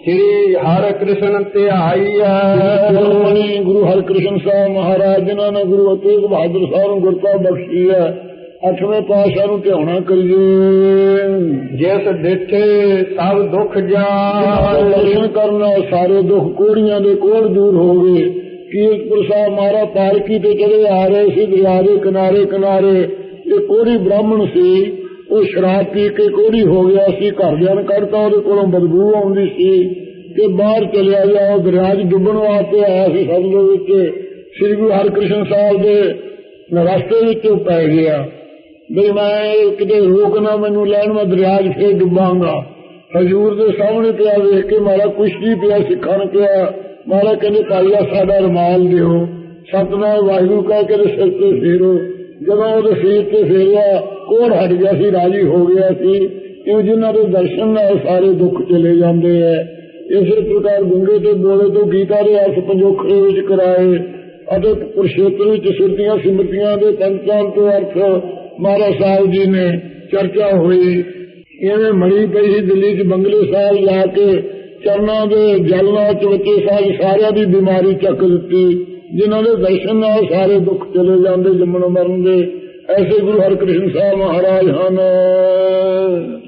ਸ੍ਰੀ ਹਰਿ ਕ੍ਰਿਸ਼ਨ ਧਿਆਈਐ ਗੁਰਮਣੀ ਗੁਰੂ ਹਰਕ੍ਰਿਸ਼ਨ ਸਾਹਿਬ ਮਹਾਰਾਜ ਜਿਨ੍ਹਾਂ ਨੇ ਗੁਰੂ ਤੇਗ ਬਹਾਦਰ ਸਾਹਿਬ ਨੂੰ ਗੁਰਤਾ ਬਖਸ਼ੀ ਹੈ ਅੱਠਵੇਂ ਪਾਤਸ਼ਾਹ ਨੂੰ ਧਿਆਉਣਾ ਕਰੀਏ ਜਿਸ ਡਿਠੇ ਸਭ ਦੁੱਖ ਜਾਏ ਦਰਸ਼ਨ ਕਰਨ ਸਾਰੇ ਦੁੱਖ ਕੋੜੀਆਂ ਦੇ ਕੋੜ ਦੂਰ ਹੋ ਗਏ ਕੀਰਤਪੁਰ ਸਾਹਿਬ ਮਹਾਰਾਜ ਪਾਲਕੀ ਤੇ ਚੜੇ ਆ ਰਹੇ ਸੀ ਦਰਿਆ ਦੇ ਕਿਨਾਰੇ ਕਿਨਾਰੇ ਇਹ ਕੋੜੀ ਬ੍ਰਾਹਮਣ ਸੀ ਉਹ ਸ਼ਰਾਬ ਪੀ ਕੇ ਕੋੜੀ ਹੋ ਗਿਆ ਸੀ? ਘਰਦਿਆਂ ਨੇ ਕੱਢਤਾ ਉਹਦੇ ਕੋਲੋਂ ਬਦਬੂ ਆਉਂਦੀ ਸੀ ਕਿ ਬਾਹਰ ਚਲਿਆ ਗਿਆ ਉਹ ਦਰਿਆ 'ਚ ਡੁੱਬਣ ਵਾਸਤੇ ਆਇਆ ਸੀ ਸਭ ਦੇ ਵਿੱਚ। ਸ੍ਰੀ ਗੁਰੂ ਹਰਕ੍ਰਿਸ਼ਨ ਸਾਹਿਬ ਦੇ ਰਸਤੇ ਵਿੱਚ ਉਹ ਪੈ ਗਿਆ। ਵੀ ਮੈਂ ਕਿਤੇ ਰੋਕ ਨਾ, ਮੈਨੂੰ ਲੈਣ ਮੈਂ ਦਰਿਆ 'ਚ ਫੇਰ ਡੁੱਬਾਂਗਾ। ਹਜੂਰ ਦੇ ਸਾਹਮਣੇ ਪਿਆ ਵੇਖ ਕੇ ਮਾਰਾ ਕੁਸ਼ਤੀ ਪਿਆ ਸਿੱਖਾਂ ਨੂੰ ਪਿਆ ਮਾਰਾ ਕਹਿੰਦੇ ਭਾਈਆ ਸਾਡਾ ਰਮਾਲ ਦਿਓ। ਸਤਨਾਮ ਵਾਹਿਗੁਰੂ ਕਹਿ ਕੇ ਸਿਰ ਤੇ ਫੇਰੋ। ਜਦੋਂ ਉਹਦੇ ਸਿਰ ਤੇ ਫੇਰਿਆ ਕੋੜ ਹਟ ਗਿਆ ਸੀ, ਰਾਜੀ ਹੋ ਗਿਆ ਸੀ ਇਹ ਜਿਨ੍ਹਾਂ ਦੇ ਦਰਸ਼ਨ ਨਾਲ ਸਾਰੇ ਦੁੱਖ ਚਲੇ ਜਾਂਦੇ ਐ। ਇਸੇ ਪ੍ਰਕਾਰ ਗੁੰਗੇ ਤੇ ਬੋਲੇ ਤੋਂ ਗੀਤਾ ਦੇ ਅਰਥ ਪੰਜੋਖੜੇ ਵਿੱਚ ਕਰਾਏ। ਅਤੇ ਕੁਰਸ਼ੇਤਰ ਵਿੱਚ ਸਿਰਤੀਆਂ ਸਿਮਰਤੀਆਂ ਦੇ ਪੰਚਾਂ ਤੋਂ ਅਰਥ ਮਹਾਰਾਜ ਸਾਹਿਬ ਜੀ ਨੇ ਚਰਚਾ ਹੋਈ। ਇਵੇਂ ਮੜੀ ਪਈ ਸੀ ਦਿੱਲੀ 'ਚ ਬੰਗਲੇ ਸਾਹਿਬ ਲਾ ਕੇ ਚਰਨਾਂ ਦੇ ਜਲ ਨਾਲ ਚਵੱਚੇ ਸਾਹਿਬ ਸਾਰਿਆਂ ਦੀ ਬਿਮਾਰੀ ਚੱਕ ਦਿੱਤੀ, ਜਿਨ੍ਹਾਂ ਦੇ ਦਰਸ਼ਨ ਨਾਲ ਸਾਰੇ ਦੁੱਖ ਚਲੇ ਜਾਂਦੇ ਜੰਮਣ ਮਰਨ ਦੇ। ਐਸੇ ਗੁਰੂ ਹਰਕ੍ਰਿਸ਼ਨ ਸਾਹਿਬ ਮਹਾਰਾਜ ਹਨ